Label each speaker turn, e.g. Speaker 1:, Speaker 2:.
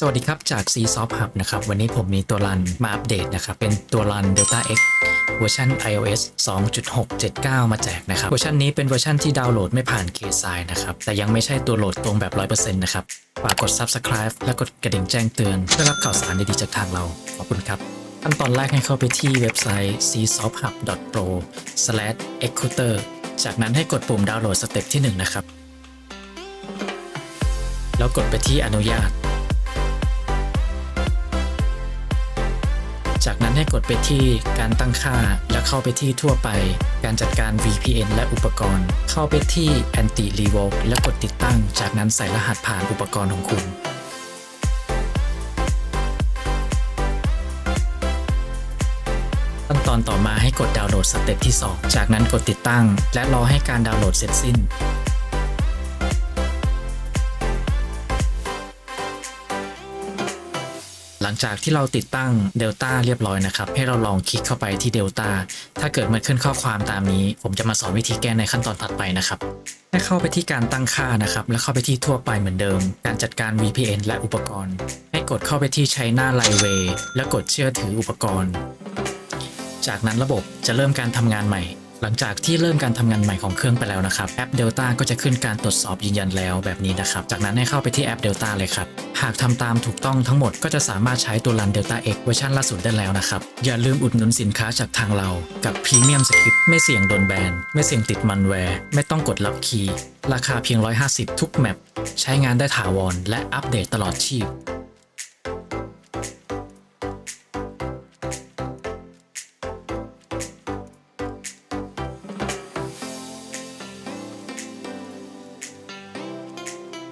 Speaker 1: สวัสดีครับ จาก C Soft Hub นะครับ วันนี้ผมมีตัวรันมาอัปเดตนะครับ เป็นตัวรัน Delta X เวอร์ชัน iOS 2.679 มาแจกนะครับ เวอร์ชันนี้เป็นเวอร์ชันที่ดาวน์โหลดไม่ผ่าน K-Sign นะครับ แต่ยังไม่ใช่ตัวโหลดตรงแบบ 100%นะครับ ฝากกด Subscribe และกดกระดิ่งแจ้งเตือน เพื่อรับข่าวสารดีๆจากทางเรา ขอบคุณครับ ขั้นตอนแรกให้เข้าไปที่เว็บไซต์ csofthub.pro/executor จากนั้นให้กดปุ่มดาวน์โหลดสเต็ปที่ 1 นะครับ แล้วกดไปที่อนุญาต จากนั้นให้กดไปที่การตั้งค่า และเข้าไปที่ทั่วไป การจัดการ VPN และอุปกรณ์ เข้าไปที่ Anti Revoke และกดติดตั้ง จากนั้นใส่รหัสผ่านอุปกรณ์ของคุณขั้นตอนต่อมาให้กดดาวน์โหลดสเต็ปที่ 2 จากนั้นกดติดตั้ง และรอให้การดาวน์โหลดเสร็จสิ้น หลังจากที่เราติดตั้ง Delta เรียบร้อยนะครับ ให้เราลองคลิกเข้าไปที่ Delta ถ้าเกิดมันขึ้นข้อความตามนี้ ผมจะมาสอนวิธีแก้ในขั้นตอนถัดไปนะครับให้เข้าไปที่การตั้งค่านะครับ แล้วเข้าไปที่ทั่วไปเหมือนเดิม การจัดการ VPN และอุปกรณ์ ให้กดเข้าไปที่ China Lightway แล้วกดเชื่อถืออุปกรณ์ จากนั้นระบบจะเริ่มการทำงานใหม่ หลังจากที่เริ่มการทำงานใหม่ของเครื่องไปแล้วนะครับแอป Delta ก็จะขึ้นการตรวจสอบยืนยันแล้วแบบนี้นะครับ จากนั้นให้เข้าไปที่แอป Delta เลยครับ หากทำตามถูกต้องทั้งหมดก็จะสามารถใช้ตัวรัน Delta X เวอร์ชันล่าสุดได้แล้วนะครับ อย่าลืมอุดหนุนสินค้าจากทางเรา กับพรีเมียมสคริปไม่เสี่ยงโดนแบน ไม่เสี่ยงติดมันแวร์ ไม่ต้องกดรับคีย์ ราคาเพียง 150 ทุกแมป ใช้งานได้ถาวรและอัปเดตตลอดชีพ